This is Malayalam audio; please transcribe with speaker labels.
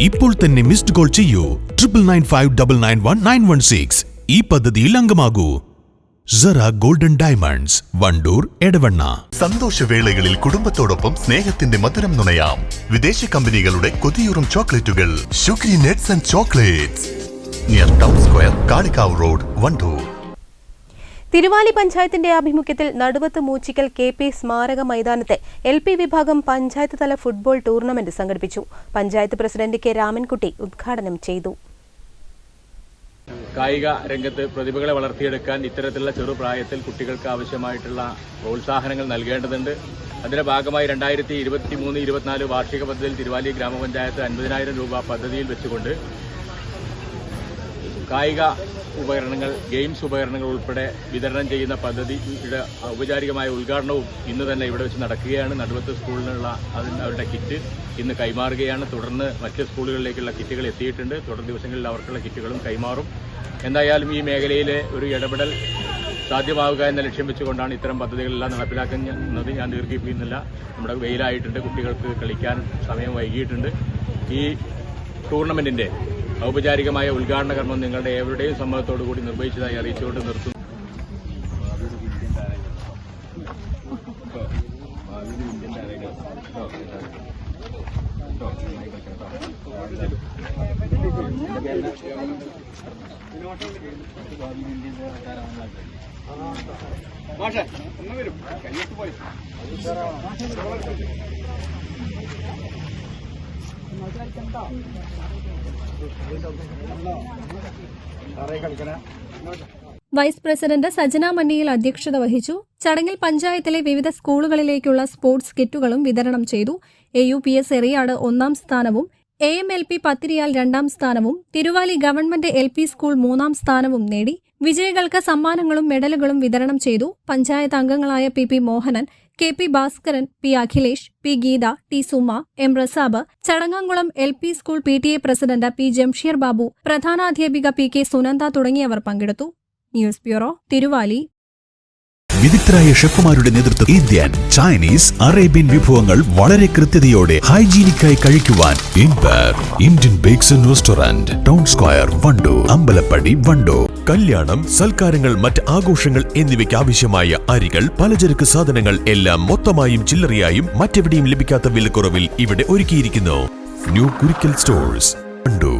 Speaker 1: ഇപ്പോൾ തന്നെ മിസ്ഡ് കോൾ ചെയ്യൂ. Triple nine five double nine one nine one six ഈ പദ്ധതിയിൽ അംഗമാകൂ. Zara Golden Diamonds Wandoor Edavanna.
Speaker 2: സന്തോഷവേളകളിൽ കുടുംബത്തോടൊപ്പം സ്നേഹത്തിന്റെ മധുരം നുണയാം. വിദേശ കമ്പനികളുടെ കൊതിയൂറും ചോക്ലേറ്റുകൾ. Sugary nuts and chocolates. Near town square Kalikavu road Wandoor.
Speaker 3: Thiruvali പഞ്ചായത്തിന്റെ ആഭിമുഖ്യത്തിൽ നടുവത്ത് മൂച്ചിക്കൽ കെ പി സ്മാരക മൈതാനത്തെ എൽ പി വിഭാഗം പഞ്ചായത്ത് തല ഫുട്ബോൾ ടൂർണമെന്റ് സംഘടിപ്പിച്ചു. പഞ്ചായത്ത് പ്രസിഡന്റ് കെ രാമൻകുട്ടി ഉദ്ഘാടനം ചെയ്തു.
Speaker 4: കായിക രംഗത്ത് പ്രതിഭകളെ വളർത്തിയെടുക്കാൻ ഇത്തരത്തിലുള്ള ചെറുപ്രായത്തിൽ കുട്ടികൾക്ക് ആവശ്യമായിട്ടുള്ള പ്രോത്സാഹനങ്ങൾ നൽകേണ്ടതുണ്ട്. അതിന്റെ ഭാഗമായി രണ്ടായിരത്തി ഇരുപത്തി മൂന്ന് ഇരുപത്തിനാല് വാർഷിക പദ്ധതിയിൽ തിരുവാലി ഗ്രാമപഞ്ചായത്ത് അൻപതിനായിരം രൂപ പദ്ധതിയിൽ വെച്ചുകൊണ്ട് കായിക ഉപകരണങ്ങൾ ഗെയിംസ് ഉപകരണങ്ങൾ ഉൾപ്പെടെ വിതരണം ചെയ്യുന്ന പദ്ധതിയുടെ ഔപചാരികമായ ഉദ്ഘാടനവും ഇന്ന് തന്നെ ഇവിടെ വെച്ച് നടക്കുകയാണ്. നടുവത്ത് സ്കൂളിനുള്ള അതിന് അവരുടെ കിറ്റ് ഇന്ന് കൈമാറുകയാണ്. തുടർന്ന് മറ്റ് സ്കൂളുകളിലേക്കുള്ള കിറ്റുകൾ എത്തിയിട്ടുണ്ട്. തുടർ ദിവസങ്ങളിൽ അവർക്കുള്ള കിറ്റുകളും കൈമാറും. എന്തായാലും ഈ മേഖലയിലെ ഒരു ഇടപെടൽ സാധ്യമാവുക എന്ന ലക്ഷ്യം വെച്ചുകൊണ്ടാണ് ഇത്തരം പദ്ധതികളെല്ലാം നടപ്പിലാക്കുന്നത്. ഞാൻ ദീർഘിപ്പിക്കുന്നില്ല. നമ്മുടെ വെയിലായിട്ടുണ്ട്. കുട്ടികൾക്ക് കളിക്കാൻ സമയം വൈകിയിട്ടുണ്ട്. ഈ ടൂർണമെന്റിന്റെ ഔപചാരികമായ ഉദ്ഘാടന കർമ്മം നിങ്ങളുടെ ഏവരുടെയും സമ്മതത്തോടു കൂടി നിർവഹിച്ചതായി അറിയിച്ചുകൊണ്ട് നിർത്തുന്നു.
Speaker 5: വൈസ് പ്രസിഡന്റ് സജന മന്നിയിൽ അധ്യക്ഷത വഹിച്ചു. ചടങ്ങിൽ പഞ്ചായത്തിലെ വിവിധ സ്കൂളുകളിലേക്കുള്ള സ്പോർട്സ് കിറ്റുകളും വിതരണം ചെയ്തു. A U P S Eriyad ഒന്നാം സ്ഥാനവും A M L P Pathiriyal രണ്ടാം സ്ഥാനവും Thiruvali government L P school മൂന്നാം സ്ഥാനവും നേടി. വിജയികൾക്ക് സമ്മാനങ്ങളും മെഡലുകളും വിതരണം ചെയ്തു പഞ്ചായത്ത് അംഗങ്ങളായ P P Mohanan K P Bhaskaran P Akhilesh P Geetha T Suma M Rasab Chadangamkulam L P school P T A president P Jamsheer Babu പ്രധാനാധ്യാപിക P K Sunanda തുടങ്ങിയവർ പങ്കെടുത്തു. News bureau Thiruvali.
Speaker 1: വിദഗ്ധരായ ഷെഫുമാരുടെ നേതൃത്വം ഇന്ത്യൻ ചൈനീസ് അറേബ്യൻ വിഭവങ്ങൾ വളരെ കൃത്യതയോടെ ഹൈജീനിക്കായി കഴിക്കുവാൻ Indian bakes and restaurant town square Wandoor Ambalappadi Wandoor കല്യാണം സൽക്കാരങ്ങൾ മറ്റ് ആഘോഷങ്ങൾ എന്നിവയ്ക്ക് ആവശ്യമായ അരികൾ പലചരക്ക് സാധനങ്ങൾ എല്ലാം മൊത്തമായും ചില്ലറയായും മറ്റെവിടെയും ലഭിക്കാത്ത വിലക്കുറവിൽ ഇവിടെ ഒരുക്കിയിരിക്കുന്നു. New Kurikkal stores Wandoor.